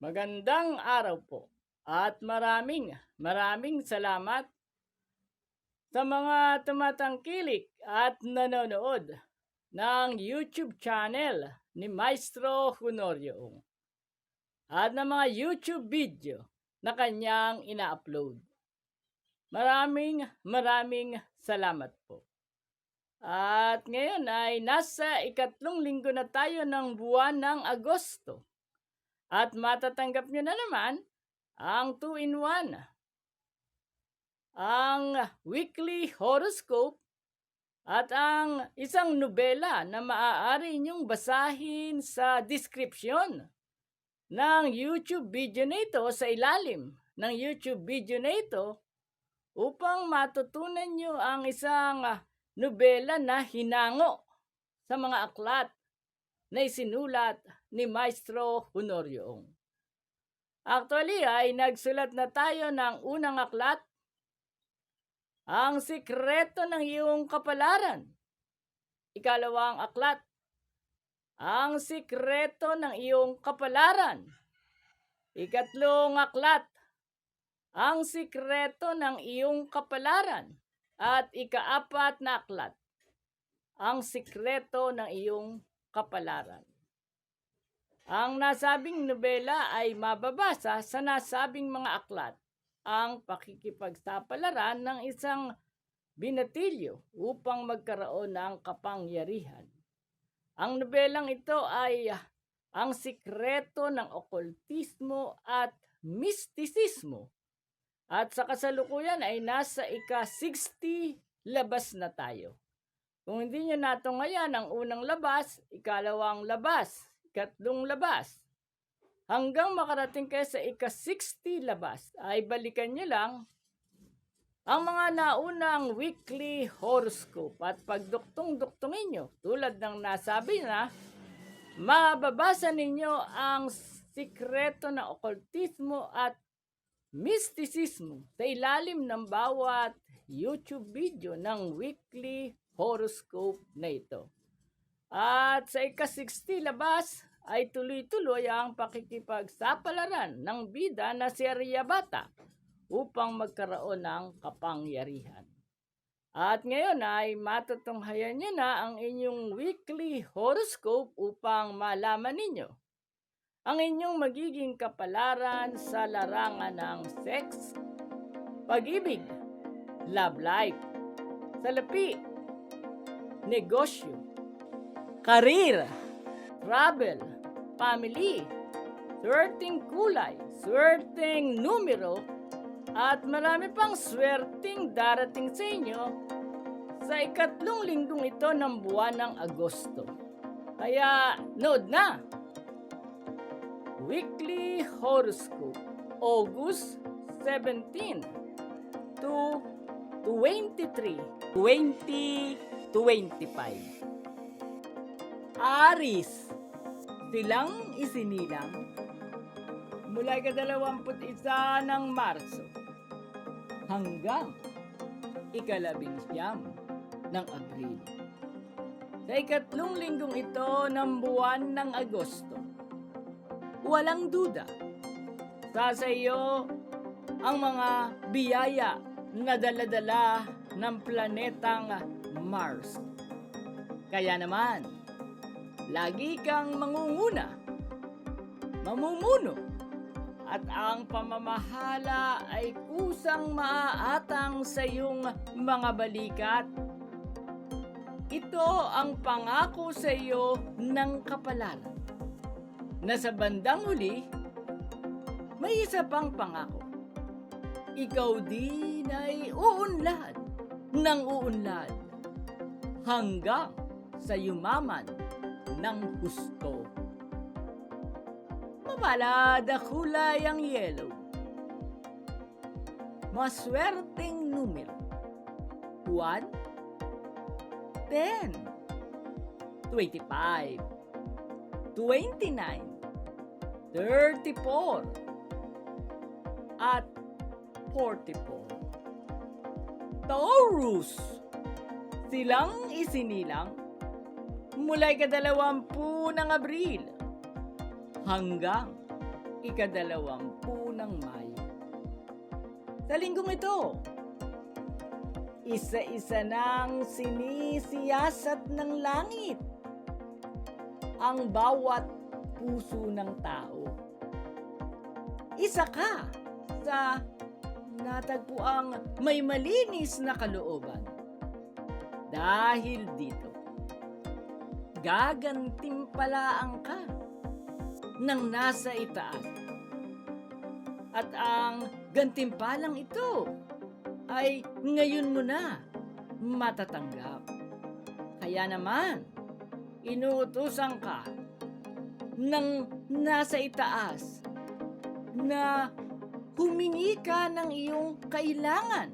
Magandang araw po at maraming maraming salamat sa mga tumatangkilik at nanonood ng YouTube channel ni Maestro Honorio at ng mga YouTube video na kanyang ina-upload. Maraming maraming salamat po. At ngayon ay nasa ikatlong linggo na tayo ng buwan ng Agosto. At matatanggap nyo na naman ang 2-in-1. Ang weekly horoscope at ang isang nobela na maaari nyong basahin sa description ng YouTube video na ito sa ilalim ng YouTube video na ito upang matutunan nyo ang isang nobela na hinango sa mga aklat na isinulat ni Maestro Honorio. Actually ay nagsulat na tayo ng unang aklat, Ang Sikreto ng Iyong Kapalaran. Ikalawang aklat, Ang Sikreto ng Iyong Kapalaran. Ikatlong aklat, Ang Sikreto ng Iyong Kapalaran. At ikaapat na aklat, Ang Sikreto ng Iyong Kapalaran. Ang nasabing nobela ay mababasa sa nasabing mga aklat ang pakikipagsapalaran ng isang binatilyo upang magkaroon ng kapangyarihan. Ang nobelang ito ay ang sikreto ng okultismo at mistisismo. At sa kasalukuyan ay nasa ika-60 labas na tayo. Kung hindi nyo natungayan ang unang labas, ikalawang labas, ikatlong labas, hanggang makarating kayo sa ika-60 labas, ay balikan nyo lang ang mga naunang weekly horoscope at pagduktong-duktongin nyo, tulad ng nasabi na, mababasa ninyo ang sikreto ng okultismo at mysticismo sa ilalim ng bawat YouTube video ng weekly horoscope na ito. At sa ika-60 labas ay tuloy-tuloy ang pakikipagsapalaran ng bida na si Aryabata upang magkaroon ng kapangyarihan. At ngayon ay matutunghayan niyo na ang inyong weekly horoscope upang malaman ninyo ang inyong magiging kapalaran sa larangan ng sex, pag-ibig, love life, salapi, negosyo, karir, travel, family, swerteng kulay, swerteng numero, at marami pang swerteng darating sa inyo sa ikatlong linggong ito ng buwan ng Agosto. Kaya, nood na! Weekly Horoscope, August 17 to 23, 2025. Aris, silang isinilang mula ika-21 ng Marso hanggang ikalabing siyam ng Abril. Sa ikatlong linggong ito ng buwan ng Agosto, walang duda, sa iyo ang mga biyaya na daladala ng planetang Mars. Kaya naman, lagi kang mangunguna, mamumuno, at ang pamamahala ay kusang maaatang sa iyong mga balikat. Ito ang pangako sa iyo ng kapalaran na sa bandang huli, may isa pang pangako. Ikaw din ay uunlad ng uunlad hanggang sa yumaman ng husto. Mapalad na kulay ang yellow. Maswerteng numero. 1, 10, 25, 29, 34, at 44. Taurus, silang isinilang mula ikadalawampu ng Abril hanggang ikadalawampu ng Mayo. Sa linggong ito, isa-isa nang sinisiyasat ng langit ang bawat puso ng tao. Isa ka sa natagpuang may malinis na kalooban. Dahil dito, gagantimpalaan ka ng nasa itaas. At ang gantimpalang ito ay ngayon mo na matatanggap. Kaya naman, inuutusan ka ng nasa itaas na humingi ka ng iyong kailangan.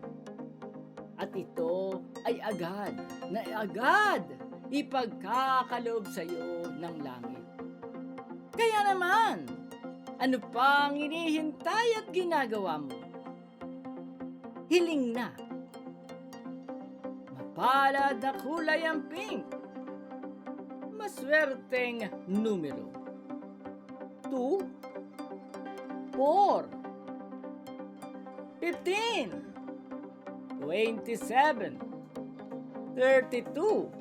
At ito ay agad na agad ipagkakaloob sa iyo ng langit. Kaya naman, ano pang hinihintay at ginagawa mo? Hiling na. Mapalad na kulay ang pink. Maswerteng numero. 2 4 15 27 32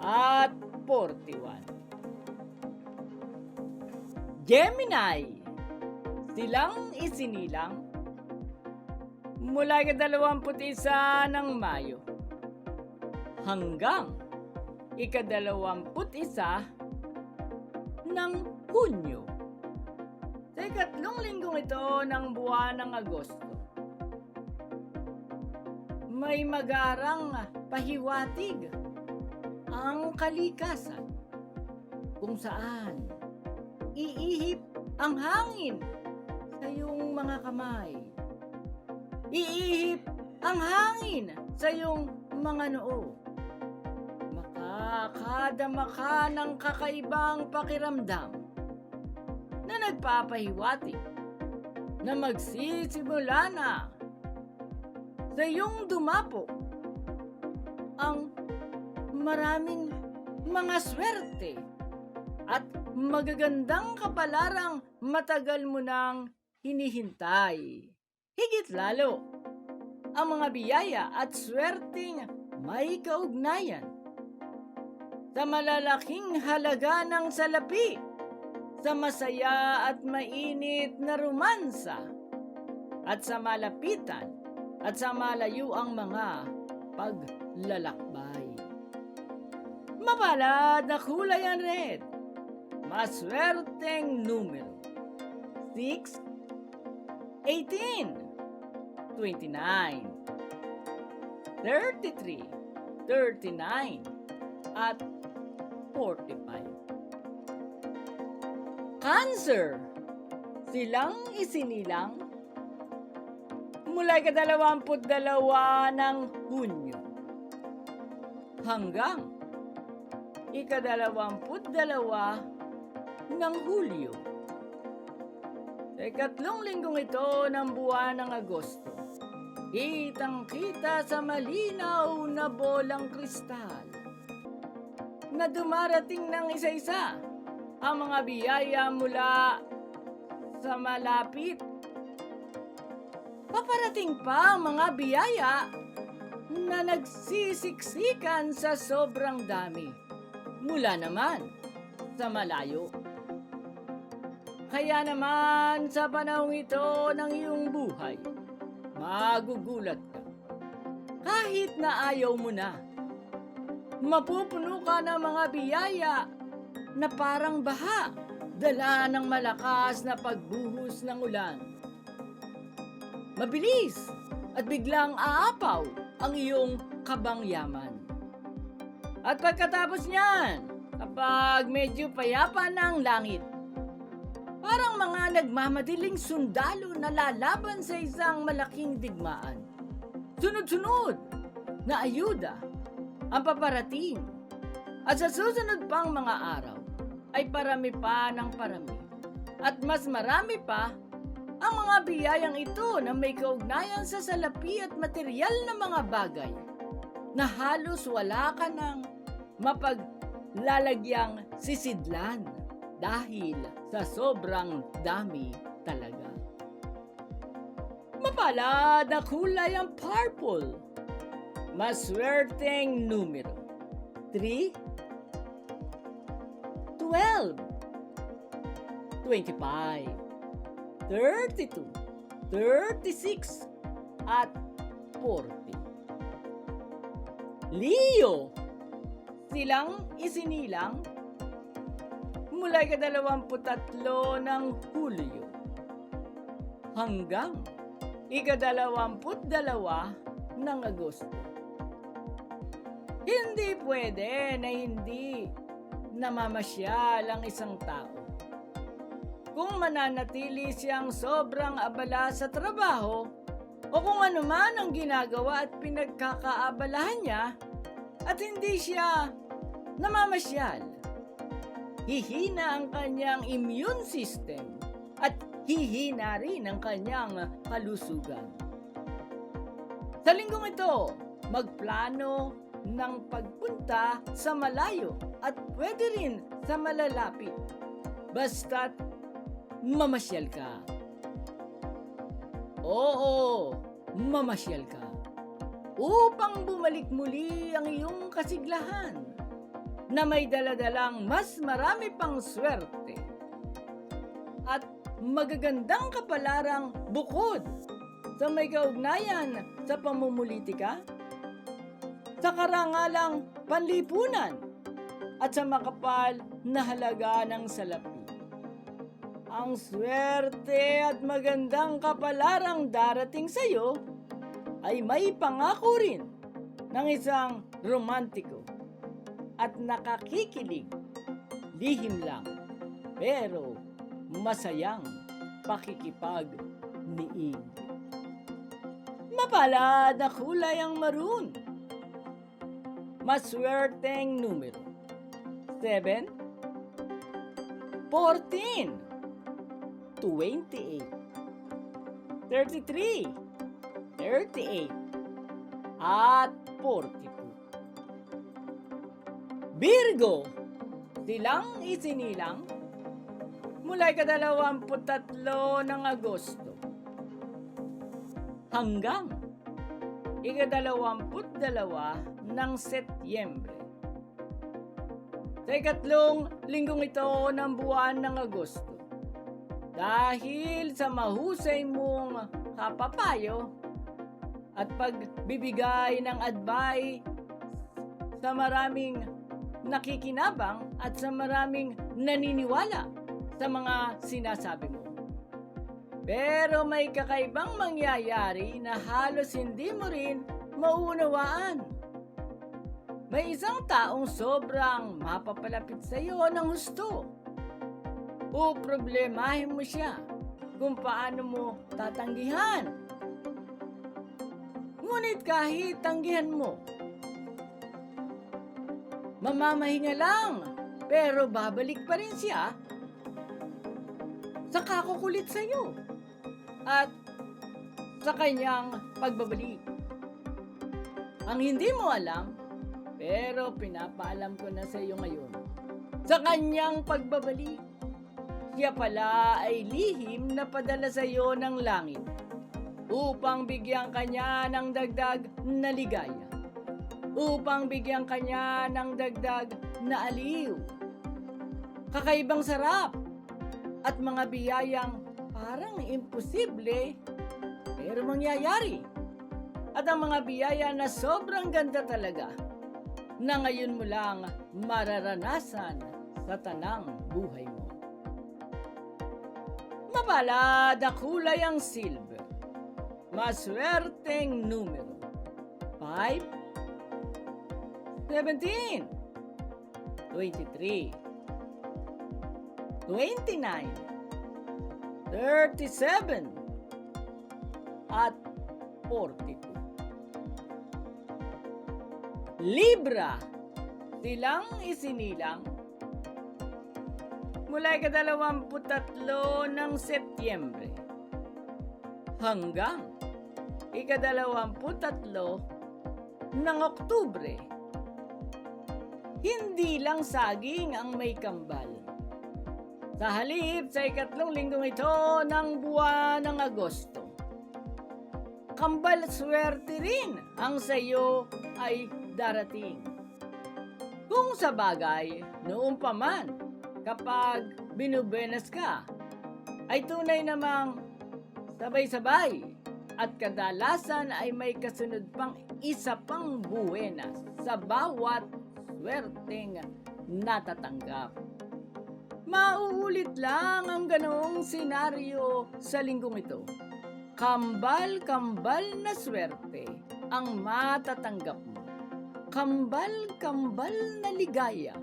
at 41 Gemini Silang isinilang mula ikadalawamput isa ng Mayo hanggang ikadalawamput isa ng Hunyo. Sa ikatlong linggong ito ng buwan ng Agosto, may magarang pahiwatig ang kalikasan kung saan iihip ang hangin sa iyong mga kamay. Iihip ang hangin sa iyong mga noo. Makakadama ka ng kakaibang pakiramdam na nagpapahiwatig na magsisimula na sa iyong dumapo ang maraming mga swerte at magagandang kapalarang matagal mo nang hinihintay. Higit lalo, ang mga biyaya at swerteng may kaugnayan sa malalaking halaga ng salapi, sa masaya at mainit na romansa, at sa malapitan at sa malayo ang mga paglalakbay. Mapalad na kulay ang red, maswerteng numero. 6, 18, 29, 33, 39, at 45. Cancer, silang isinilang. Mula ikadalawamput dalawa ng Hunyo. Hanggang ikadalawamput dalawa ng Hulyo. Sa ikatlong linggong ito ng buwan ng Agosto, kitang-kita sa malinaw na bolang kristal na dumarating ng isa-isa ang mga biyaya mula sa malapit. Paparating pa ang mga biyaya na nagsisiksikan sa sobrang dami mula naman sa malayo. Kaya naman sa panahong ito ng iyong buhay, magugulat ka. Kahit na ayaw mo na, mapupuno ka ng mga biyaya na parang baha, dala ng malakas na pagbuhos ng ulan. Mabilis at biglang aapaw ang iyong kabangyaman. At pagkatapos niyan, kapag medyo payapa na ang langit, parang mga nagmamadaling sundalo na lalaban sa isang malaking digmaan. Sunod-sunod na ayuda ang paparating. At sa susunod pang mga araw, ay parami pa ng parami. At mas marami pa ang mga biyayang ito na may kaugnayan sa salapi at material na mga bagay na halos wala ka ng mapaglalagyang sisidlan. dahil sa sobrang dami talaga. Mapalad na kulay ang purple. Maswerteng numero. 3 12 25 32 36 at 40 Leo Silang isinilang mula ikadalawamputatlo ng Hulyo hanggang ikadalawamput dalawa ng Agosto. Hindi pwede na hindi namamasyal ang isang tao. Kung mananatili siyang sobrang abala sa trabaho o kung ano man ang ginagawa at pinagkakaabalahan niya at hindi siya namamasyal, hihina ang kanyang immune system at hihina rin ang kanyang kalusugan. Sa linggong ito, magplano ng pagpunta sa malayo at pwede rin sa malalapit. Basta't mamasyal ka. Oo, mamasyal ka. Upang bumalik muli ang iyong kasiglahan na may daladalang mas marami pang swerte at magagandang kapalarang bukod sa may kaugnayan sa pamumulitika, sa karangalang panlipunan, at sa makapal na halaga ng salapi. Ang swerte at magandang kapalarang darating sa iyo ay may pangako rin ng isang romantiko at nakakikilig, lihim lang, pero masayang pakikipag-niig. Mapalad na kulay ang maroon. Maswerteng numero. 7 14 28 33 38 at 42 Virgo Silang isinilang mula ikadalawamputatlo ng Agosto hanggang ikadalawamput dalawa ng Setyembre. Sa ikatlong linggong ito ng buwan ng Agosto, dahil sa mahusay mong kapapayo at pagbibigay ng advice sa maraming nakikinabang at sa maraming naniniwala sa mga sinasabi mo. Pero may kakaibang mangyayari na halos hindi mo rin mauunawaan. May isang taong sobrang mapapalapit sa iyo ng husto. O problemahin mo siya kung paano mo tatanggihan. Ngunit kahit tanggihan mo, mamamahinga lang, pero babalik pa rin siya sa kakukulit sa iyo at sa kanyang pagbabalik. Ang hindi mo alam, pero pinapaalam ko na sa iyo ngayon, sa kanyang pagbabalik, siya pala ay lihim na padala sa iyo ng langit upang bigyan kanya ng dagdag na ligaya, upang bigyan kanya ng dagdag na aliw, kakaibang sarap, at mga biyayang parang imposible pero mangyayari. At ang mga biyaya na sobrang ganda talaga na ngayon mo lang mararanasan sa tanang buhay mo. Mapalad na kulay ang silver. Maswerteng numero. 5 17 23 29 37 at 42 Libra. Silang isinilang. Mula ikadalawamputatlo ng Setyembre. Hanggang ikadalawamputatlo ng Oktubre. Hindi lang saging ang may kambal. Sa halip sa ikatlong linggong ito ng buwan ng Agosto. Kambal swerte rin ang sa iyo ay darating. Kung sa bagay, noong pa man, kapag binubenas ka, ay tunay namang sabay-sabay at kadalasan ay may kasunod pang isa pang buwenas sa bawat swerteng natatanggap. Mauulit lang ang ganoong senaryo sa linggong ito. Kambal-kambal na swerte ang matatanggap mo. Kambal-kambal na ligaya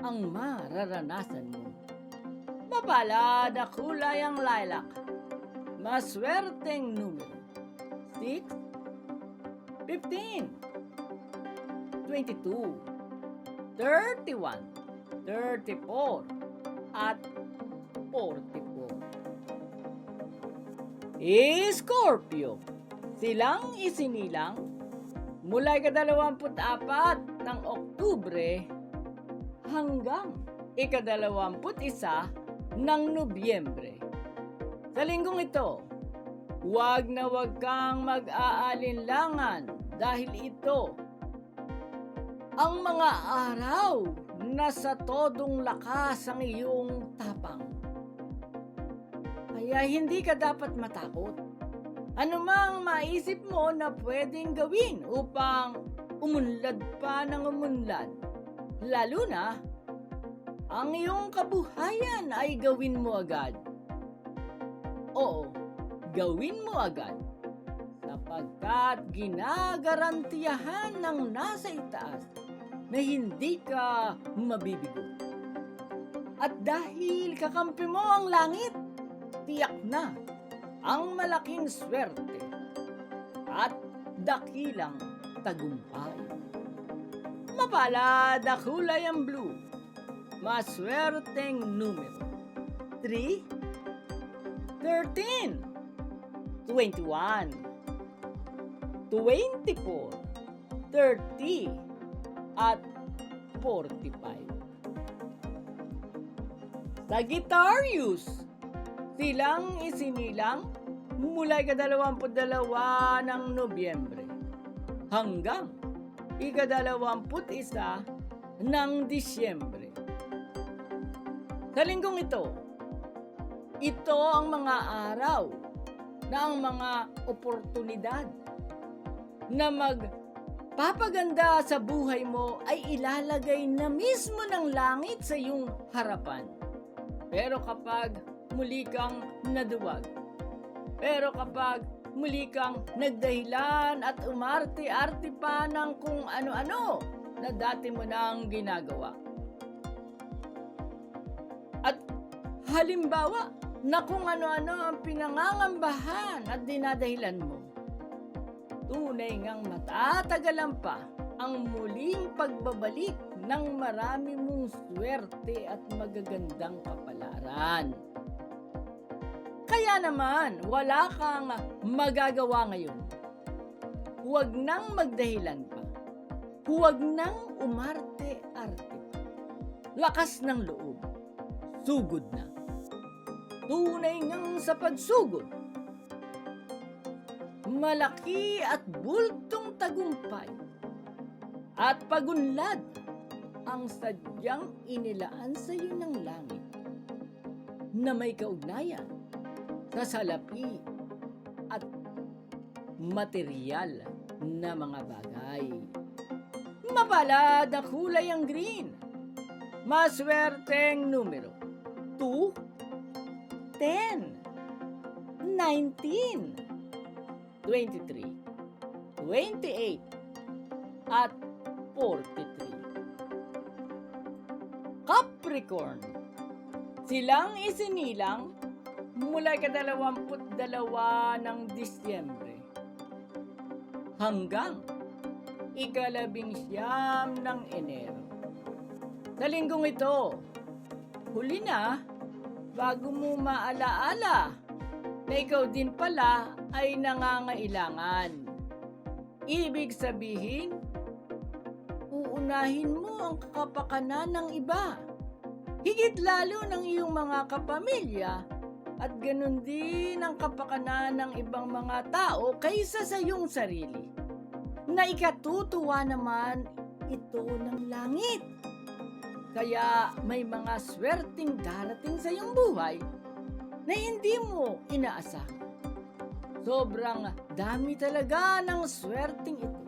ang mararanasan mo. Mapalad na kulay ang lilac. Maswerteng numero. 6, 15, 22, 31, 34, at 44. Scorpio. Silang isinilang mula ikadalawamput-apat ng Oktubre hanggang ikadalawamput-isa ng Nobyembre. Sa linggong ito, huwag na huwag kang mag-aalinlangan dahil ito ang mga araw na sa todong lakas ang iyong tapang. Kaya hindi ka dapat matakot. Ano mang maisip mo na pwedeng gawin upang umunlad pa ng umunlad. Lalo na, ang iyong kabuhayan ay gawin mo agad. Oo, gawin mo agad. Sapagkat ginagarantiyahan ng nasa itaas na hindi ka mabibigo. At dahil kakampi mo ang langit, tiyak na ang malaking swerte at dakilang tagumpay. Mapalad na kulay ang blue, maswerteng numero. 3, 13, 21, 24, 30, at 45. Sagittarius, silang isinilang mula ikadalawamput-dalawa ng Nobyembre hanggang ikadalawamput-isa ng Disyembre. Sa linggong ito, ito ang mga araw na ang mga oportunidad na magpapaganda sa buhay mo ay ilalagay na mismo ng langit sa iyong harapan. Pero kapag muli kang naduwag, pero kapag muli kang nagdahilan at umarte-arte pa ng kung ano-ano na dati mo nang ginagawa. At halimbawa na kung ano-ano ang pinangangambahan at dinadahilan mo, tunay ngang matatagalan pa ang muling pagbabalik ng marami mong swerte at magagandang kapalaran. Kaya naman, wala kang magagawa ngayon. Huwag nang magdahilan pa. Huwag nang umarte-arte. Lakas ng loob. Sugod na. Tunay ngang sa pagsugod. Malaki at bultong tagumpay at pagunlad ang sadyang inilaan sa iyo ng langit na may kaugnayan sa salapi at material na mga bagay. Mapalad na kulay ang green. Maswerteng numero. 2, 10, 19, 23, 28, at 43. Capricorn. Silang isinilang mula kadalawamput dalawa ng Disyembre hanggang ikalabing siyam ng Enero. Sa linggong ito, huli na bago mo maalaala na ikaw din pala ay nangangailangan. Ibig sabihin, uunahin mo ang kapakanan ng iba higit lalo ng iyong mga kapamilya at ganun din ang kapakanan ng ibang mga tao kaysa sa iyong sarili. Na ikatutuwa naman ito ng langit. Kaya may mga swerting darating sa iyong buhay na hindi mo inaasahan. Sobrang dami talaga ng swerting ito.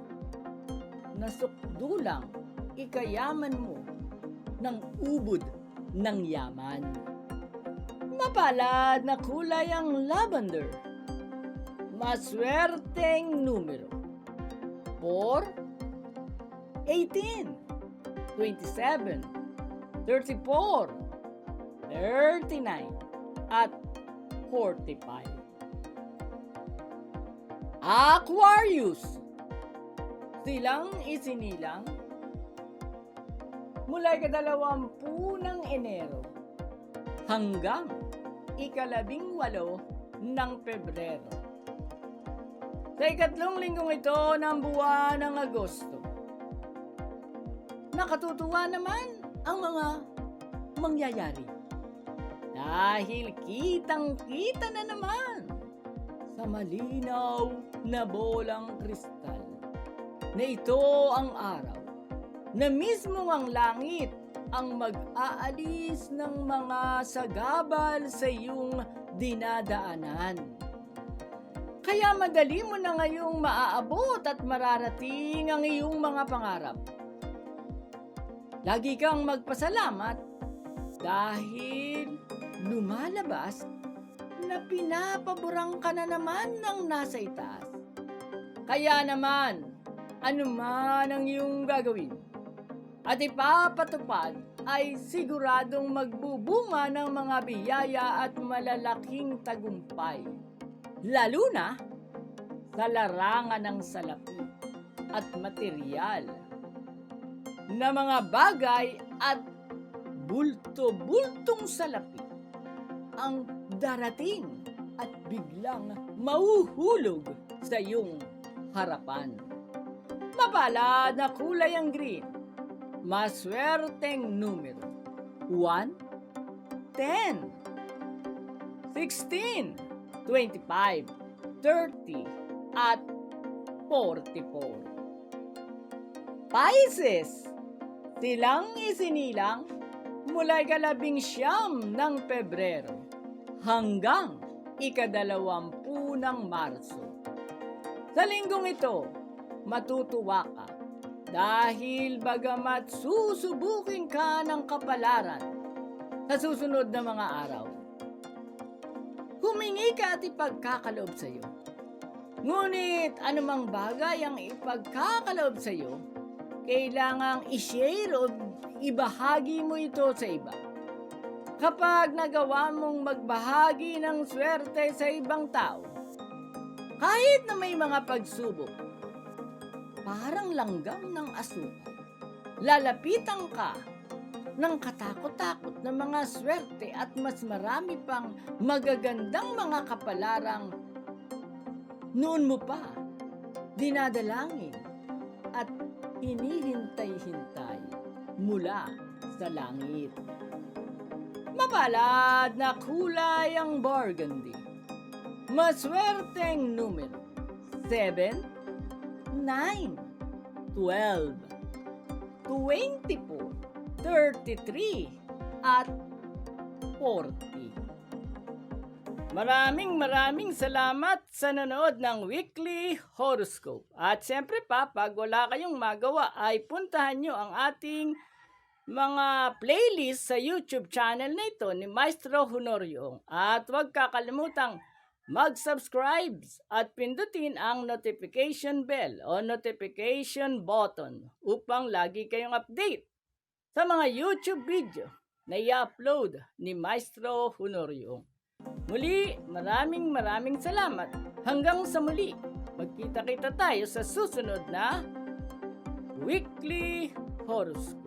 Nasukdulang ikayaman mo ng ubod ng yaman. Mapalad na kulay ang lavender. Maswerteng numero. 4, 18, 27, 34, 39, at 45. Aquarius. Silang isinilang mula ikadalawampu ng Enero hanggang ikalabing walo ng Pebrero. Sa ikatlong linggong ito ng buwan ng Agosto, nakatutuwa naman ang mga mangyayari. Dahil kitang-kita na naman sa malinaw na bolang kristal na ito ang araw na mismo ang langit ang mag-aalis ng mga sagabal sa iyong dinadaanan. Kaya madali mo na ngayong maaabot at mararating ang iyong mga pangarap. Lagi kang magpasalamat dahil lumalabas na pinapaborang ka na naman ng nasa itaas. Kaya naman, anuman ang iyong gagawin at ipapatupad ay siguradong magbubunga ng mga biyaya at malalaking tagumpay. Lalo na sa larangan ng salapi at material na mga bagay at bulto-bultong salapi ang darating at biglang mauhulog sa iyong harapan. Mapalad na kulay ang green maswerteng numero. 1, 10, 16, 25, 30, at 44. Pisces, silang isinilang mula ikalabing siyam ng Pebrero hanggang ikadalawampu ng Marso. Sa linggong ito, matutuwa ka dahil bagamat susubukin ka ng kapalaran sa susunod na mga araw. Humingi ka at ipagkakaloob sa iyo. Ngunit anumang bagay ang ipagkakaloob sa iyo, kailangang i-share o ibahagi mo ito sa iba. Kapag nagawa mong magbahagi ng swerte sa ibang tao, kahit na may mga pagsubok, parang langgam ng asukal. Lalapitan ka ng katakot-takot na mga swerte at mas marami pang magagandang mga kapalarang noon mo pa dinadalangin at hinihintay-hintay mula sa langit. Mapalad na kulay ang burgundy. Maswerteng numero 7, 9, 12, 24, 33, at 40. Maraming maraming salamat sa nanood ng weekly horoscope. At siyempre pa, pag wala kayong magawa ay puntahan nyo ang ating mga playlist sa YouTube channel na ito ni Maestro Honorio. At huwag kakalimutang mag-subscribe at pindutin ang notification bell o notification button upang lagi kayong update sa mga YouTube video na i-upload ni Maestro Honorio. Muli, maraming maraming salamat. Hanggang sa muli, magkita-kita tayo sa susunod na Weekly Horoscope.